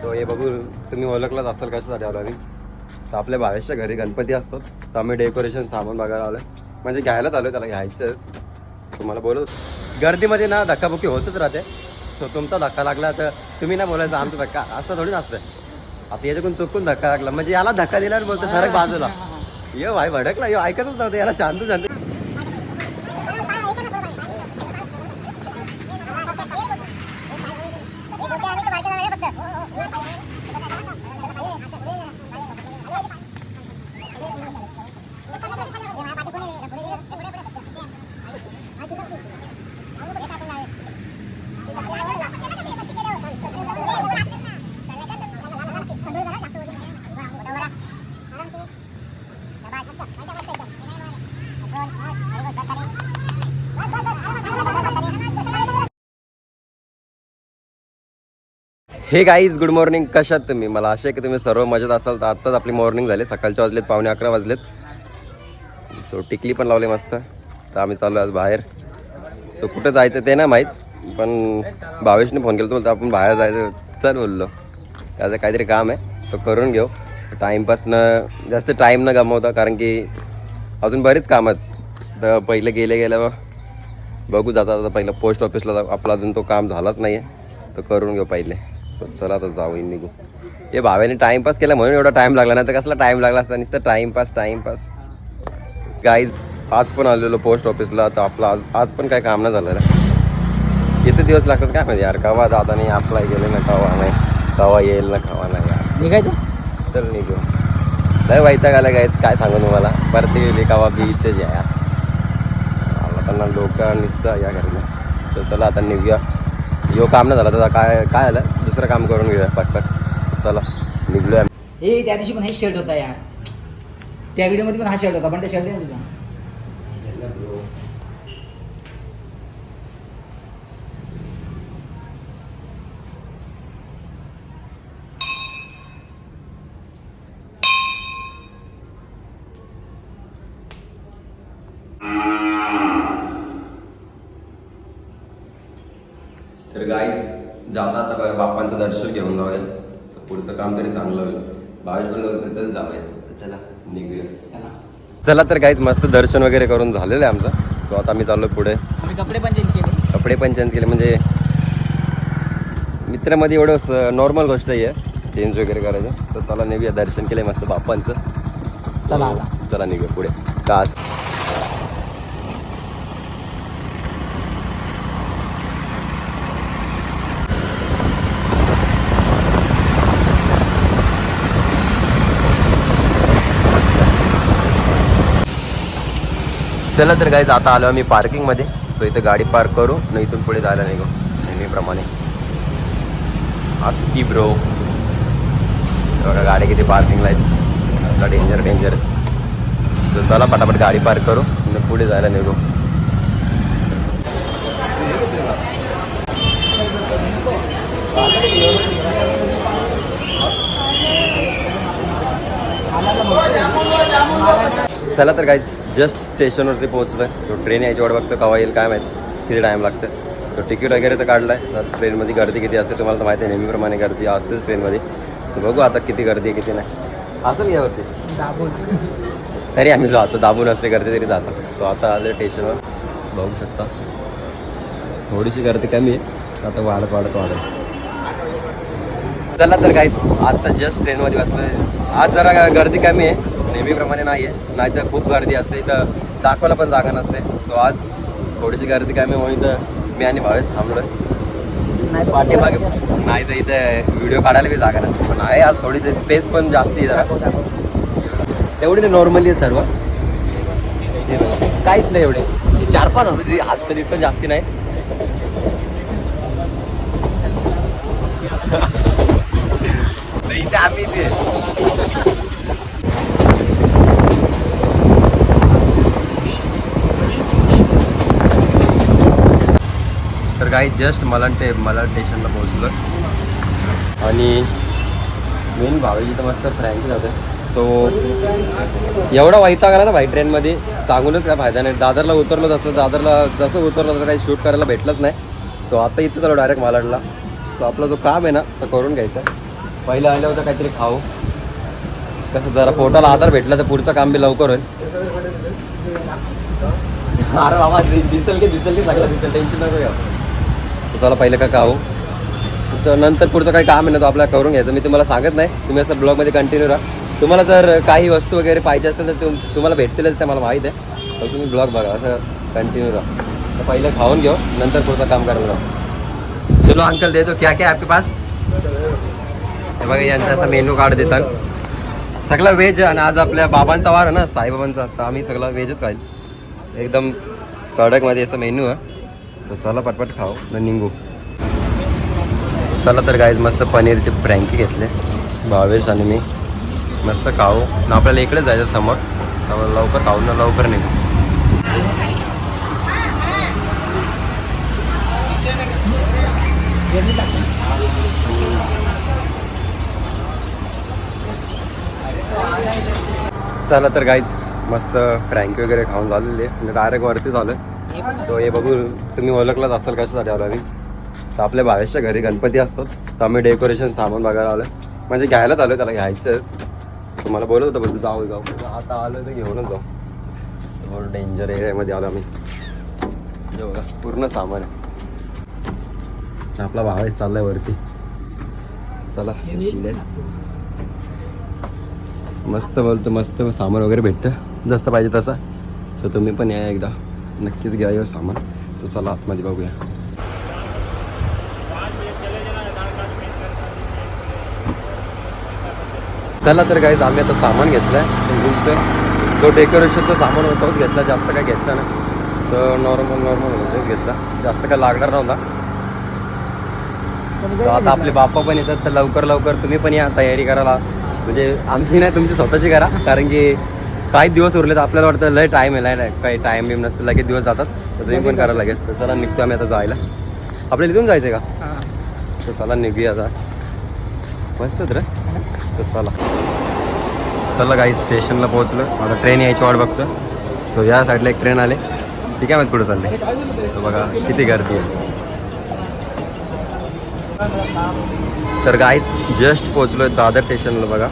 So हे बघू तुम्ही ओळखलाच असाल कशासाठी आलो आम्ही. तर आपल्या भावेशच्या घरी गणपती असतात. तर आम्ही डेकोरेशन सामान बघायला आलो म्हणजे घ्यायलाच आलो त्याला घ्यायचं सो मला बोलत गर्दीमध्ये ना धक्काबुक्की होतच राहते. सो तुमचा धक्का लागला तर तुम्ही ना बोलायचं आमचा धक्का. असं थोडी नसतं आता याच्याकडून चुकून धक्का लागला. म्हणजे याला धक्का दिल्यावर बोलतो सरक बाजूला. ये भाई भडकला. यो ऐकतच नव्हतं. याला शांत शांत हे गाईज गुड मॉर्निंग कशात तुम्ही? मला आशा आहे की तुम्ही सर्व मजेत असाल. तर आत्ताच आपली मॉर्निंग झाली. सकाळच्या वाजलेत पावणे अकरा वाजलेत. सो टिकली पण लावली मस्त. तर आम्ही चाललो आज बाहेर. सो कुठं जायचं ते नाही माहीत. पण भावेशने फोन केला तर आपण बाहेर जायचं. चल बोललो. त्याचं काहीतरी काम आहे. तो करून घेऊ. टाईमपासनं जास्त टाईम न गमावता कारण की अजून बरेच काम आहेत. तर पहिले गेले गेलं बघू. जाता जाता पहिलं पोस्ट ऑफिसला जाऊ. आपला अजून तो काम झालाच नाही आहे तर करून घेऊ पहिले. सो चला आता जाऊ निघू. हे भाव्याने टाईमपास केला म्हणून एवढा टाईम लागला नाही तर कसला टाईम लागला असता नुसतं टाईमपास टाईमपास गाईज आज पण आलेलो पोस्ट ऑफिसला तर आपलं आज आज पण काय काम नाही झालं रे. किती दिवस लागतात काय माहिती यार कवा दादा नाही अप्लाय केले ना कवा नाही कवा येईल ना कवा नाही यार. निघायचं? चल निघू. लय वैताग आला गायच काय सांगू तुम्हाला. परत गेली कवा बी इथेच या त्यांना लोक निसतं या घरी. तर चला आता निघूया. यो काम नाही झालं त्याचा काय काय झालं? दुसरं काम करून घेऊया पटपट चला निघूया ए त्या दिवशी पण हे शर्ट होता यार. त्या व्हिडिओमध्ये पण हा शर्ट होता पण त्या शर्ट तुझा तर बाप्पांचं दर्शन घेऊन जाऊया. पुढचं काम तरी चांगलं होईल. तर चल जाऊया. तर चला निघूया. चला. चला तर काहीच मस्त दर्शन वगैरे करून झालेलं आहे आमचं. सो आता आम्ही चाललो पुढे. कपडे पण चेंज केले. कपडे पण चेंज केले म्हणजे मित्रामध्ये एवढं नॉर्मल गोष्ट आहे. चेंज वगैरे करायचं. तर चला निघूया. दर्शन केलं मस्त बाप्पांचं. चला चला निघूया पुढे. कास चला तर काय आता आलो आम्ही पार्किंगमध्ये सो इथे गाडी पार्क करू न इथून पुढे जायला निघू. नेहमीप्रमाणे. की ब्रो बघा गाडी किती पार्किंगला आहेत. आता डेंजर डेंजर तर चला पटापट गाडी पार्क करू न पुढे जायला निघू. चला तर काय जस्ट स्टेशनवरती पोहोचलोय. सो ट्रेन यायची वाट बघतो कवा येईल काय माहीत. किती टाईम लागतं सो तिकीट वगैरे तर काढलं आहे तर ट्रेनमध्ये गर्दी किती असते तुम्हाला तर माहिती आहे नेहमीप्रमाणे गर्दी असतेच ट्रेनमध्ये सो बघू आता किती गर्दी आहे किती नाही. असेल यावरती. दाबून. तरी आम्ही जातो दाबून असले गर्दी तरी जातो. सो आता आलं स्टेशनवर बघू शकता. थोडीशी गर्दी कमी आहे. आता वाढत वाढत वाढत. चला तर काहीच आता जस्ट ट्रेनमध्ये बसलोय. आज जरा गर्दी कमी आहे. नेहमीप्रमाणे नाही आहे. नाही तर खूप गर्दी असते. इथं दाखवायला पण जागा नसते. सो आज थोडीशी गर्दी कमी आहे म्हणून इथं मी आणि भावेश थांबलोय. नाही पाठीमागे नाही तर इथं व्हिडिओ काढायला बी जागा नसते. पण आहे आज थोडीशी स्पेस पण जास्त आहे जरा. तेवढे नॉर्मली आहे सर्व. काहीच नाही एवढे. चार पाच होते हात तर दिसतं जास्ती नाही. नाही, इथे आम्ही इथे काय काही जस्ट मला ते मला स्टेशनला पोहोचलो आणि मेन भावेची तर मस्त फ्रँक जाते सो एवढा वैताग आला ना भाई ट्रेनमध्ये सांगूनच काय फायदा नाही. दादरला उतरलो तसं दादरला जसं उतरलं तसं काही शूट करायला भेटलंच नाही. सो आता इथं चालू डायरेक्ट मालाडला. सो आपला जो काम आहे ना तो करून घ्यायचा. पहिलं आलं होतं काहीतरी खाऊ. कसं जरा पोटाला आधार भेटला तर पुढचं काम बी लवकर होईल. अरे बाबा दिसेल की दिसेल की चांगलं दिसेल. टेन्शन नको घ्या चला पहिलं का खाऊ तुमचं नंतर पुढचं काही काम आहे ना तो आपल्याला करून घ्यायचं. मी तुम्हाला सांगत नाही. तुम्ही असं ब्लॉगमध्ये कंटिन्यू राहा. तुम्हाला जर काही वस्तू वगैरे पाहिजे असेल तर तुम तुम्हाला भेटतीलच ते मला माहीत आहे. तर तुम्ही ब्लॉग बघा असं कंटिन्यू राहा. तर पहिलं खाऊन घेऊ नंतर पुढचं काम करायला राहू चलो अंकल देतो. क्या क्या आपके पास? हे बघा यांचा असा मेनू कार्ड देतात. सगळं व्हेज आणि आज आपल्या बाबांचा वार आहे ना साईबाबांचा. तर आम्ही सगळं व्हेजच खाईल. एकदम कडकमध्ये असं मेन्यू आहे. तर चला पटपट खाऊ न निघू चला तर गाईज मस्त पनीरचे फ्रँकी घेतले. भावेश आणि मी. मस्त खाऊ. न आपल्याला इकडे जायचं समोर. त्यामुळे लवकर खाऊ ना लवकर निघू. चला तर गाईज मस्त फ्रँकी वगैरे खाऊन झालेली आहे. म्हणजे डायरेक्ट वरती झालं सो हे बघू तुम्ही ओळखलाच असाल कशासाठी आलो आम्ही. तर आपल्या भावेशच्या घरी गणपती असतात. तर आम्ही डेकोरेशन सामान बघायला आलो म्हणजे घ्यायलाच आलो त्याला घ्यायचं सो मला बोलत होतं बोलतो जाऊ जाऊ. आता आलो तर घेऊनच जाऊ. थोडं डेंजर एरियामध्ये आलो आम्ही. बघा पूर्ण सामान आहे. आपला भावेश चाललाय वरती. चला शिले मस्त बोलतो मस्त सामान वगैरे भेटतं. जसं पाहिजे तसं. सो तुम्ही पण या एकदा. नक्कीच घ्या हे सामान. सो चला आतमध्ये बघूया. चला तर काहीच आम्ही आता सामान घेतलं आहे जो डेकोरेशनचं सामान होतं तोच घेतला. जास्त काय घेतलं ना तर नॉर्मल नॉर्मल होतं तेच घेतला. जास्त काय लागणार नव्हता. तर आता आपले बाप्पा पण येतात. तर लवकर लवकर तुम्ही पण या. तयारी करायला. म्हणजे आमची नाही तुमची स्वतःची करा. कारण की काही दिवस उरले तर आपल्याला वाटतं लय टाईम आहे लय काही टाईम बिम नसतं लगेच दिवस जातात. तर तुम्ही पण करा लगेच तर चला निघतो आम्ही आता जायला. आपल्याला इथून जायचं का? तर चला निघूया आता. मस्त तर तर चला. चला काही स्टेशनला पोहोचलो. आता ट्रेन यायची वाट बघतो सो या साईडला एक ट्रेन आले. ठीक आहे मग पुढे चालले. बघा किती गर्दी आहे. तर गाईच जस्ट पोहोचलोय दादर स्टेशनला बघा.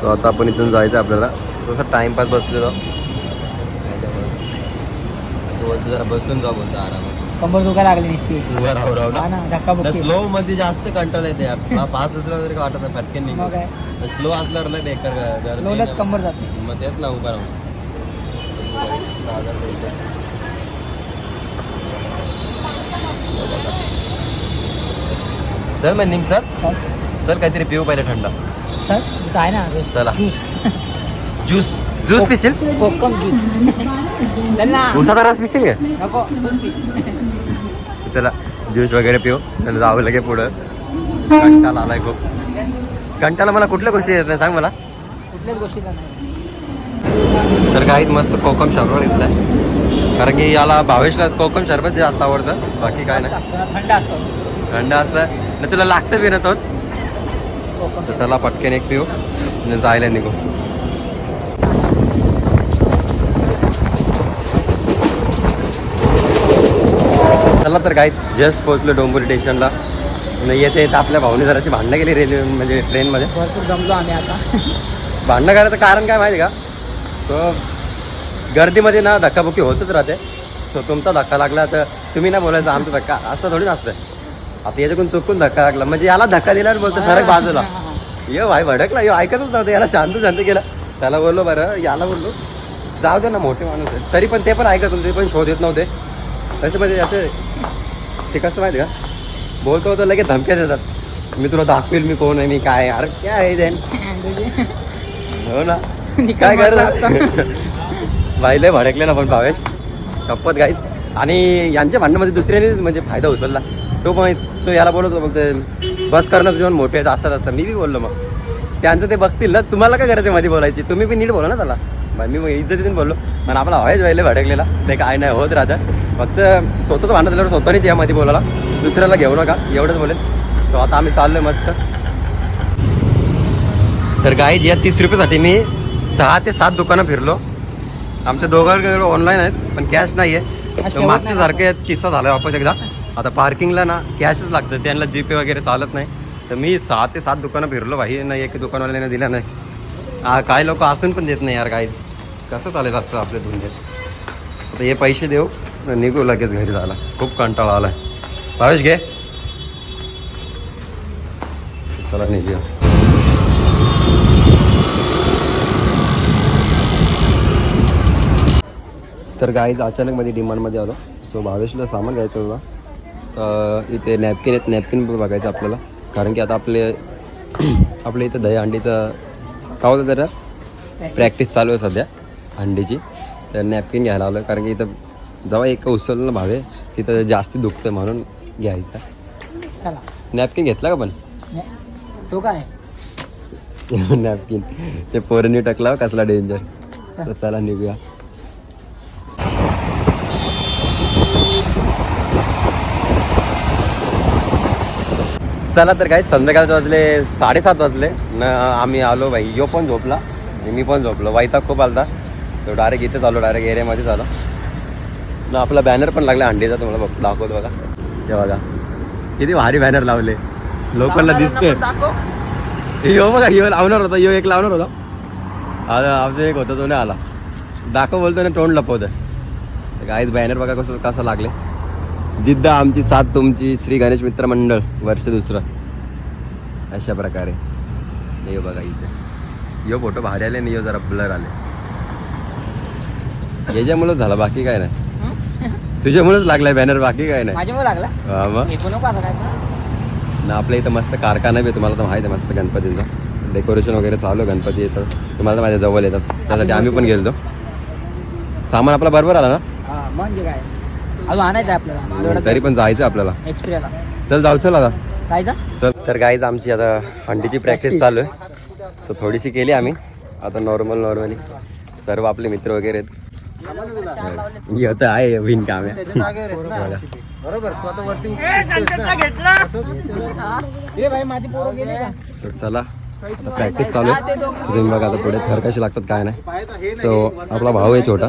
सो आता आपण इथून जायचं आपल्याला. थोडासा टाइमपास बसलेलो. वरती जरा बसून जाऊ बोलतो आरामात. कंबर दुखायला लागली नुसती. उभं राहू राहू हा ना ना धक्का बुक्की. स्लो मध्ये जास्त कंट्रोल येते आपला पास असल्यावर तरी वाटत नाही मग निघू काय स्लो असल्यावर लय बेकार गर्दी आहे कंबर जाते. मग तेच ना उभं राहून. चल मग निघ चल. चल. चल काहीतरी पिऊ पहिले थंड. चल. इथं आहे ना चला. ज्यूस ज्यूस ज्यूस पिशील कोकम ज्यूस चल ना उसाचा रस पिशील का नको तूच पी. चला ज्यूस वगैरे पिऊ. त्याला जावं लगे पुढं. कंटाळा आलाय खूप. कंटाळा मला कुठल्या गोष्टी येत नाही सांग मला. कुठल्याच गोष्टीचा नाही. तर काहीच मस्त कोकम शरबत घेतलाय. कारण की याला भावेशला कोकम शरबत जास्त आवडतं. बाकी काय नाही. असतं ना, थंड असतो. थंड असलं ना तुला लागतं बी ना तोच. तर चला पटकन एक पिऊ आणि जायला निघू. चला तर काहीच जस्ट पोहोचलो डोंबुरी स्टेशनला. आणि येते येते आपल्या भाऊने जराशी भांडणं केली रेल्वे म्हणजे ट्रेनमध्ये. भरपूर जमलो आम्ही आता. भांडणं करायचं कारण काय माहिती का? तो गर्दीमध्ये ना धक्काबुक्की होतच राहते. सो तुमचा धक्का लागला तर तुम्ही ना बोलायचं आमचा धक्का असं थोडी नसतं आता याच्याकडून चुकून धक्का लागला. म्हणजे याला धक्का दिल्यावर बोलतो सरक बाजूला. ये भाई भडकला. यो ऐकतच नव्हतं. याला शांत शांत केलं. त्याला बोललो बरं याला बोललो. जाऊ दे ना मोठे माणूस आहे. तरी पण ते पण ऐकत होते ते पण शोध येत नव्हते. तसे म्हणजे असे ते कसं माहिती का? बोलतो होतो लगेच धमक्या देतात. मी तुला दाखवेल मी कोण आहे मी काय. अरे काय आहे देन हो ना. काय करत भाई लय भडकले ना पण भावेश. शपथ गाईच आणि यांच्या भांडणामध्ये दुसऱ्याने म्हणजे फायदा उचलला. तो पण तो याला बोलत होता बोलते बस करणं तुझ्या मोठे आहेत असं असतात मी बी बोललो मग. त्यांचं ते बघतील ना तुम्हाला काय करायचं मध्ये बोलायची? तुम्ही बी नीट बोला ना त्याला. मी मग इज्जतीने बोललो. पण आपला व्हायच व्हायला भडकलेला. ते काय नाही होत राहतं फक्त स्वतःच भांडण झाल्यावर स्वतःनेच या मध्ये बोलायला. दुसऱ्याला घेऊ नका एवढंच बोलेल. सो आता आम्ही चाललोय मस्त. तर गाईज या तीस रुपयासाठी मी सहा ते सात दुकानं फिरलो. आमच्या दोघांकडे ऑनलाईन आहेत पण कॅश नाही आहे मागच्या सारखे किस्सा झाला वापस एकदा. आता पार्किंगला ना कॅशच लागतं. त्यांना जीपे वगैरे चालत नाही. तर मी सहा ते सात दुकानं फिरलो भाई. नाही एक दुकानवाल्याने दिला नाही. हा काय लोक असून पण देत नाही यार काही. कसं चालेल असतं आपले धुंदे? आता हे पैसे देऊ निघू लगेच घरी जायला. खूप कंटाळा आलाय. भावेश घे. चला निघूया. तर गाईज अचानक मध्ये डिमांडमध्ये आलो. सो भावेशला सामान घ्यायचं होतं. इथे नॅपकिन आहेत. नॅपकिन बघायचं आपल्याला. कारण की आता आपले आपल्या इथं दही अंडीचं काय होतं जरा? प्रॅक्टिस चालू आहे सध्या अंडीची तर नॅपकिन घ्यायला आलो कारण की इथं जेव्हा एक उचललं ना भावे तिथं जास्ती दुखतं म्हणून घ्यायचं. नॅपकिन घेतला का पण? तो काय? नॅपकिन ते पोरांनी टाकला हो, कसला डेंजर तर चला निघूया. चला तर काय संध्याकाळचे वाजले साडेसात वाजले. न आम्ही आलो बाई यो पण झोपला आणि मी पण झोपलो. वाईता खूप आलता. सो डायरेक्ट इथेच आलो डायरेक्ट एरियामध्येच आलो. ना आपला बॅनर पण लागला अंडीचा तुम्हाला बघ दाखवतो बघा. हे बघा. किती भारी बॅनर लावले. लोकांना दिसते. यो बघा यो लावणार होता यो एक लावणार होता. आता आमचं एक होता तो नाही आला. दाखव बोलतो ना तोंड लपवतं काहीच बॅनर बघा कसं कसं लागले. जिद्द आमची साथ तुमची श्री गणेश मित्र मंडळ वर्ष दुसरं. अशा प्रकारे. यो बघा इथे. यो फोटो भारी आले आणि यो जरा ब्लर आले. याच्यामुळंच झालं बाकी काय नाही. तुझ्यामुळेच लागलाय बॅनर बाकी काय नाही. लागला? ना आपल्या इथं मस्त कारखाना बी तुम्हाला तर माहिती आहे मस्त गणपतीचा. डेकोरेशन वगैरे चालू गणपती येतं तुम्हाला तर माझ्या जवळ येतात. त्यासाठी आम्ही पण गेलो सामान आपला बरोबर आला ना? म्हणजे काय? अजून आणायचं आहे आपल्याला. तरी पण जायचं आपल्याला. चल जाऊ चल आता. जायचं चल. तर गाईज आमची आता अंडीची प्रॅक्टिस चालू आहे. सो थोडीशी केली आम्ही. आता नॉर्मल नॉर्मली सर्व आपले मित्र वगैरे आहेत. येत आहे विन काम आहे. बघा. ए भाई माझी पोरं गेली का? तर चला. प्रॅक्टिस चालू आहे. तुम्ही बघा आता पुढे थर कसे लागतात काय नाही. सो आपला भाऊ आहे छोटा.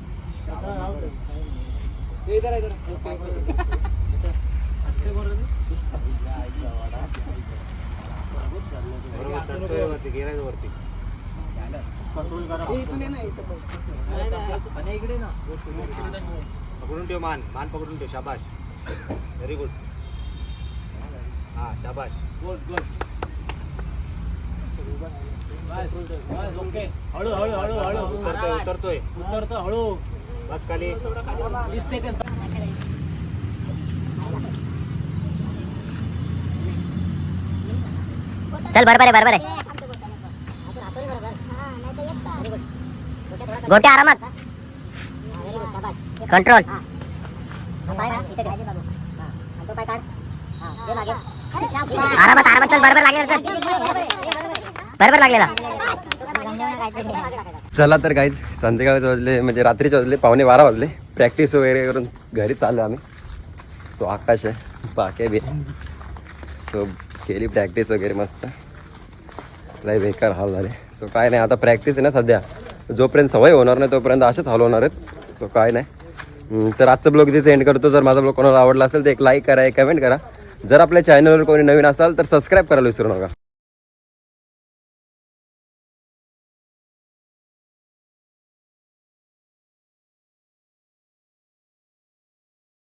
पकडून ठेव मान मान पकडून ठेव शाबाश व्हेरी गुड हा शाबाश हळू हळू हळू हळू. उतरतोय उतरतोय. उतरतो हळू. बस खाली चल बरोबर आहे बरोबर आहे. गोटे आरामात. कंट्रोल आरामात आरामात. चल बरोबर लागेल बरोबर लागलेला. चला तर काहीच संध्याकाळचे वाजले म्हणजे रात्रीचे वाजले पावणे बारा वाजले. प्रॅक्टिस वगैरे करून घरी चाललो आम्ही. सो आकाश आहे बाके बी. सो केली प्रॅक्टिस वगैरे मस्त. लय बेकार हाल झाले. सो काय नाही आता प्रॅक्टिस आहे ना सध्या. जोपर्यंत सवय होणार नाही तोपर्यंत असेच हाल होणार आहेत. सो काय नाही. तर आजचा ब्लॉग तिथे एंड करतो. जर माझा ब्लॉग कोणाला आवडला असेल तर एक लाईक करा एक कमेंट करा. जर आपल्या चॅनलवर कोणी नवीन असाल तर सबस्क्राईब करायला विसरू नका.